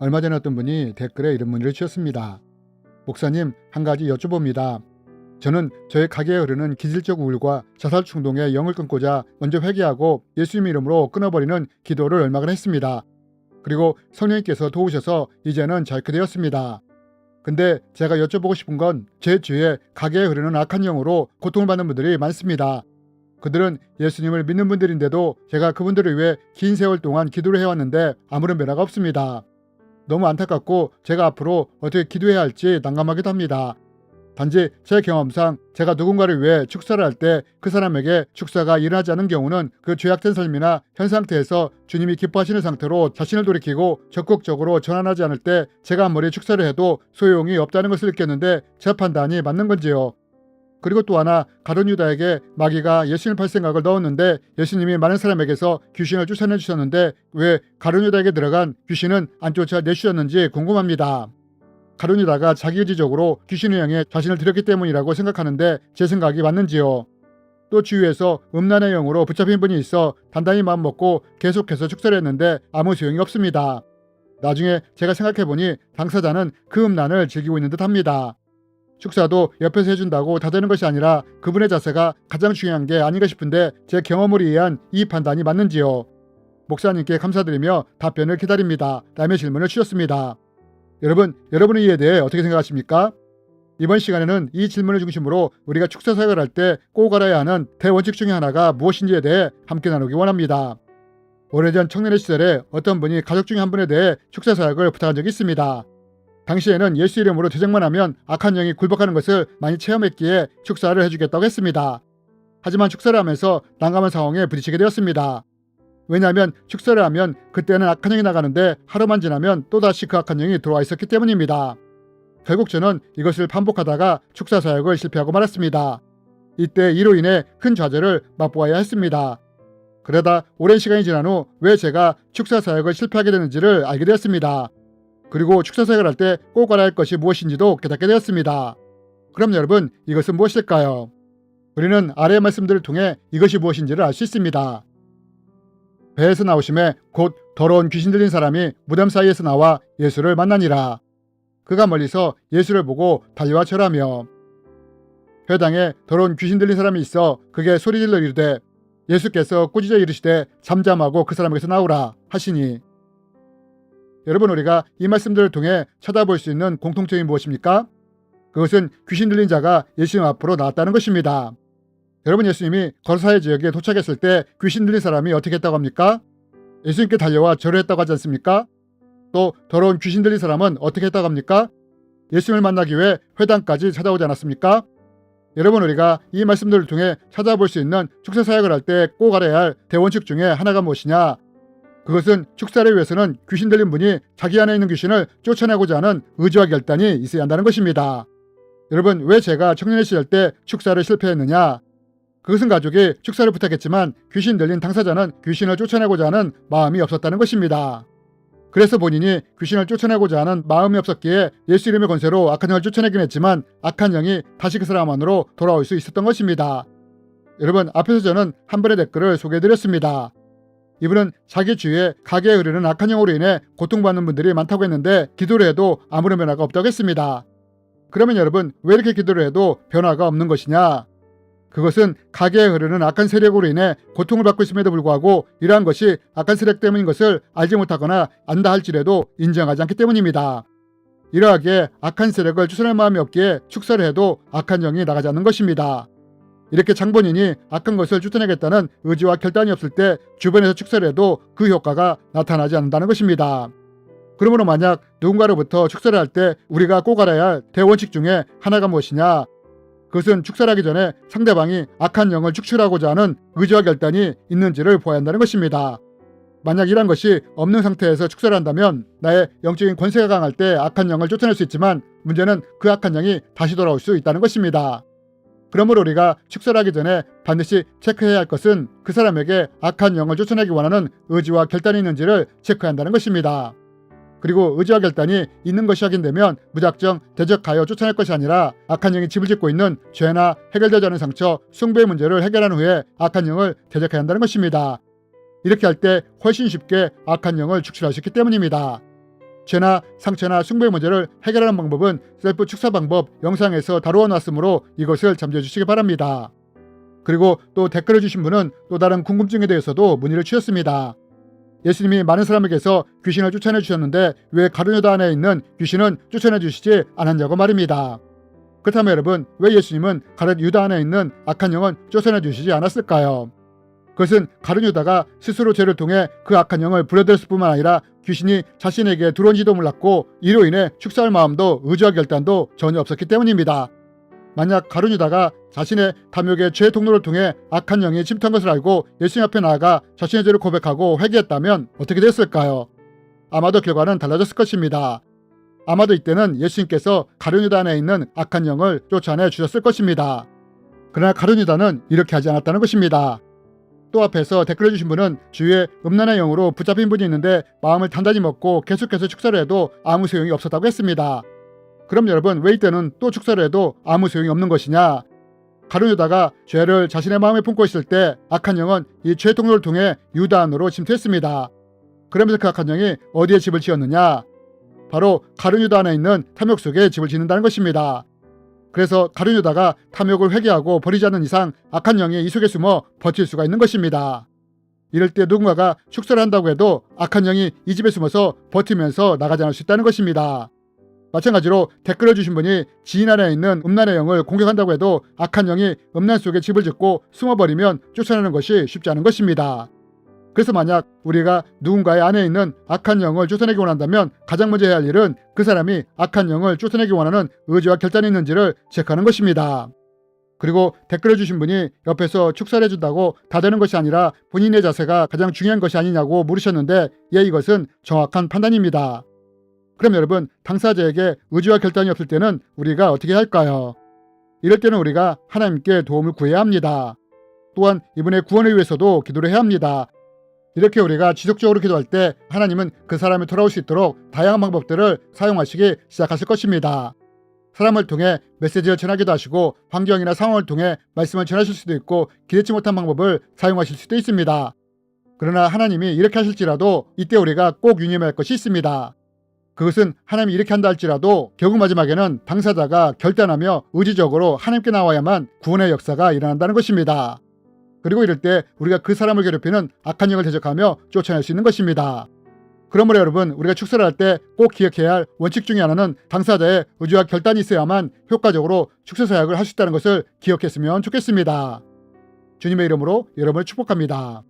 얼마 전에 어떤 분이 댓글에 이런 문의를 주셨습니다. 목사님, 한 가지 여쭤봅니다. 저는 저의 가게에 흐르는 기질적 우울과 자살 충동의 영을 끊고자 먼저 회개하고 예수님 이름으로 끊어버리는 기도를 얼마간 했습니다. 그리고 성령님께서 도우셔서 이제는 잘게 되었습니다. 근데 제가 여쭤보고 싶은 건 제 주위에 가게에 흐르는 악한 영으로 고통을 받는 분들이 많습니다. 그들은 예수님을 믿는 분들인데도 제가 그분들을 위해 긴 세월 동안 기도를 해왔는데 아무런 변화가 없습니다. 너무 안타깝고 제가 앞으로 어떻게 기도해야 할지 난감하기도 합니다. 단지 제 경험상 제가 누군가를 위해 축사를 할 때 그 사람에게 축사가 일어나지 않은 경우는 그 죄악된 삶이나 현 상태에서 주님이 기뻐하시는 상태로 자신을 돌이키고 적극적으로 전환하지 않을 때 제가 아무리 축사를 해도 소용이 없다는 것을 느꼈는데 제 판단이 맞는 건지요. 그리고 또 하나 가론 유다에게 마귀가 예수님 팔 생각을 넣었는데 예수님이 많은 사람에게서 귀신을 쫓아내 주셨는데 왜 가론 유다에게 들어간 귀신은 안 쫓아 내주셨는지 궁금합니다. 가론 유다가 자기 의지적으로 귀신을 향해 자신을 들였기 때문이라고 생각하는데 제 생각이 맞는지요. 또 주위에서 음란의 영으로 붙잡힌 분이 있어 단단히 마음 먹고 계속해서 축사를 했는데 아무 소용이 없습니다. 나중에 제가 생각해보니 당사자는 그 음란을 즐기고 있는 듯합니다. 축사도 옆에서 해준다고 다 되는 것이 아니라 그분의 자세가 가장 중요한 게 아닌가 싶은데 제 경험으로 의한 이 판단이 맞는지요? 목사님께 감사드리며 답변을 기다립니다. 라며 질문을 주셨습니다. 여러분, 여러분의 이에 대해 어떻게 생각하십니까? 이번 시간에는 이 질문을 중심으로 우리가 축사 사역을 할 때 꼭 알아야 하는 대원칙 중에 하나가 무엇인지에 대해 함께 나누기 원합니다. 오래전 청년의 시절에 어떤 분이 가족 중에 한 분에 대해 축사 사역을 부탁한 적이 있습니다. 당시에는 예수 이름으로 제정만 하면 악한 영이 굴복하는 것을 많이 체험했기에 축사를 해주겠다고 했습니다. 하지만 축사를 하면서 난감한 상황에 부딪히게 되었습니다. 왜냐하면 축사를 하면 그때는 악한 영이 나가는데 하루만 지나면 또다시 그 악한 영이 들어와 있었기 때문입니다. 결국 저는 이것을 반복하다가 축사 사역을 실패하고 말았습니다. 이때 이로 인해 큰 좌절을 맛보아야 했습니다. 그러다 오랜 시간이 지난 후 왜 제가 축사 사역을 실패하게 되는지를 알게 되었습니다. 그리고 축사 사역을 할때 꼭 알아야 할 것이 무엇인지도 깨닫게 되었습니다. 그럼 여러분 이것은 무엇일까요? 우리는 아래의 말씀들을 통해 이것이 무엇인지를 알 수 있습니다. 배에서 나오심에 곧 더러운 귀신 들린 사람이 무덤 사이에서 나와 예수를 만나니라. 그가 멀리서 예수를 보고 달려와 절하며 회당에 더러운 귀신 들린 사람이 있어 그게 소리질러 이르되 예수께서 꾸짖어 이르시되 잠잠하고 그 사람에게서 나오라 하시니 여러분 우리가 이 말씀들을 통해 찾아볼 수 있는 공통점이 무엇입니까? 그것은 귀신 들린 자가 예수님 앞으로 나왔다는 것입니다. 여러분 예수님이 거사의 지역에 도착했을 때 귀신 들린 사람이 어떻게 했다고 합니까? 예수님께 달려와 절을 했다고 하지 않습니까? 또 더러운 귀신 들린 사람은 어떻게 했다고 합니까? 예수님을 만나기 위해 회당까지 찾아오지 않았습니까? 여러분 우리가 이 말씀들을 통해 찾아볼 수 있는 축사 사역을 할 때 꼭 알아야 할 대원칙 중에 하나가 무엇이냐? 그것은 축사를 위해서는 귀신 들린 분이 자기 안에 있는 귀신을 쫓아내고자 하는 의지와 결단이 있어야 한다는 것입니다. 여러분 왜 제가 청년의 시절 때 축사를 실패했느냐? 그것은 가족이 축사를 부탁했지만 귀신 들린 당사자는 귀신을 쫓아내고자 하는 마음이 없었다는 것입니다. 그래서 본인이 귀신을 쫓아내고자 하는 마음이 없었기에 예수 이름의 권세로 악한 영을 쫓아내긴 했지만 악한 영이 다시 그 사람 안으로 돌아올 수 있었던 것입니다. 여러분 앞에서 저는 한 분의 댓글을 소개해드렸습니다. 이분은 자기 주위에 가게에 흐르는 악한 영으로 인해 고통받는 분들이 많다고 했는데 기도를 해도 아무런 변화가 없다고 했습니다. 그러면 여러분 왜 이렇게 기도를 해도 변화가 없는 것이냐? 그것은 가게에 흐르는 악한 세력으로 인해 고통을 받고 있음에도 불구하고 이러한 것이 악한 세력 때문인 것을 알지 못하거나 안다 할지라도 인정하지 않기 때문입니다. 이러하기에 악한 세력을 쫓아낼 마음이 없기에 축사를 해도 악한 영이 나가지 않는 것입니다. 이렇게 장본인이 악한 것을 쫓아내겠다는 의지와 결단이 없을 때 주변에서 축사를 해도 그 효과가 나타나지 않는다는 것입니다. 그러므로 만약 누군가로부터 축사를 할 때 우리가 꼭 알아야 할 대원칙 중에 하나가 무엇이냐? 그것은 축사를 하기 전에 상대방이 악한 영을 축출하고자 하는 의지와 결단이 있는지를 보아야 한다는 것입니다. 만약 이런 것이 없는 상태에서 축사를 한다면 나의 영적인 권세가 강할 때 악한 영을 쫓아낼 수 있지만 문제는 그 악한 영이 다시 돌아올 수 있다는 것입니다. 그러므로 우리가 축사를 하기 전에 반드시 체크해야 할 것은 그 사람에게 악한 영을 쫓아내기 원하는 의지와 결단이 있는지를 체크해야 한다는 것입니다. 그리고 의지와 결단이 있는 것이 확인되면 무작정 대적하여 쫓아낼 것이 아니라 악한 영이 집을 짓고 있는 죄나 해결되지 않은 상처, 숭배의 문제를 해결한 후에 악한 영을 대적해야 한다는 것입니다. 이렇게 할 때 훨씬 쉽게 악한 영을 축출할 수 있기 때문입니다. 죄나 상처나 승부의 문제를 해결하는 방법은 셀프 축사 방법 영상에서 다루어 놨으므로 이것을 참조해 주시기 바랍니다. 그리고 또 댓글을 주신 분은 또 다른 궁금증에 대해서도 문의를 주셨습니다. 예수님이 많은 사람에게서 귀신을 쫓아내 주셨는데 왜 가룟유다 안에 있는 귀신은 쫓아내 주시지 않았냐고 말입니다. 그렇다면 여러분 왜 예수님은 가룟 유다 안에 있는 악한 영은 쫓아내 주시지 않았을까요? 그것은 가룟 유다가 스스로 죄를 통해 그 악한 영을 불러들였을 뿐만 아니라 귀신이 자신에게 들어온지도 몰랐고 이로 인해 축사할 마음도 의지와 결단도 전혀 없었기 때문입니다. 만약 가룟 유다가 자신의 탐욕의 죄 통로를 통해 악한 영이 침투한 것을 알고 예수님 앞에 나아가 자신의 죄를 고백하고 회개했다면 어떻게 됐을까요? 아마도 결과는 달라졌을 것입니다. 아마도 이때는 예수님께서 가룟 유다 안에 있는 악한 영을 쫓아내 주셨을 것입니다. 그러나 가룟 유다는 이렇게 하지 않았다는 것입니다. 또 앞에서 댓글을 주신 분은 주위에 음란의 영으로 붙잡힌 분이 있는데 마음을 단단히 먹고 계속해서 축사를 해도 아무 소용이 없었다고 했습니다. 그럼 여러분 왜 이때는 또 축사를 해도 아무 소용이 없는 것이냐? 가룟 유다가 죄를 자신의 마음에 품고 있을 때 악한 영은 이 죄 통로를 통해 유다 안으로 침투했습니다. 그러면서 그 악한 영이 어디에 집을 지었느냐? 바로 가룟 유다 안에 있는 탐욕 속에 집을 짓는다는 것입니다. 그래서 가룟 유다가 탐욕을 회개하고 버리지 않는 이상 악한 영이 이 속에 숨어 버틸 수가 있는 것입니다. 이럴 때 누군가가 축사를 한다고 해도 악한 영이 이 집에 숨어서 버티면서 나가지 않을 수 있다는 것입니다. 마찬가지로 댓글을 주신 분이 지인 안에 있는 음란의 영을 공격한다고 해도 악한 영이 음란 속에 집을 짓고 숨어버리면 쫓아내는 것이 쉽지 않은 것입니다. 그래서 만약 우리가 누군가의 안에 있는 악한 영을 쫓아내기 원한다면 가장 먼저 해야 할 일은 그 사람이 악한 영을 쫓아내기 원하는 의지와 결단이 있는지를 체크하는 것입니다. 그리고 댓글을 주신 분이 옆에서 축사를 해준다고 다 되는 것이 아니라 본인의 자세가 가장 중요한 것이 아니냐고 물으셨는데 예 이것은 정확한 판단입니다. 그럼 여러분 당사자에게 의지와 결단이 없을 때는 우리가 어떻게 할까요? 이럴 때는 우리가 하나님께 도움을 구해야 합니다. 또한 이분의 구원을 위해서도 기도를 해야 합니다. 이렇게 우리가 지속적으로 기도할 때 하나님은 그 사람이 돌아올 수 있도록 다양한 방법들을 사용하시기 시작하실 것입니다. 사람을 통해 메시지를 전하기도 하시고 환경이나 상황을 통해 말씀을 전하실 수도 있고 기대치 못한 방법을 사용하실 수도 있습니다. 그러나 하나님이 이렇게 하실지라도 이때 우리가 꼭 유념해야 할 것이 있습니다. 그것은 하나님이 이렇게 한다 할지라도 결국 마지막에는 당사자가 결단하며 의지적으로 하나님께 나와야만 구원의 역사가 일어난다는 것입니다. 그리고 이럴 때 우리가 그 사람을 괴롭히는 악한 영을 대적하며 쫓아낼 수 있는 것입니다. 그러므로 여러분 우리가 축사를 할 때 꼭 기억해야 할 원칙 중에 하나는 당사자의 의지와 결단이 있어야만 효과적으로 축사 사역을 할 수 있다는 것을 기억했으면 좋겠습니다. 주님의 이름으로 여러분을 축복합니다.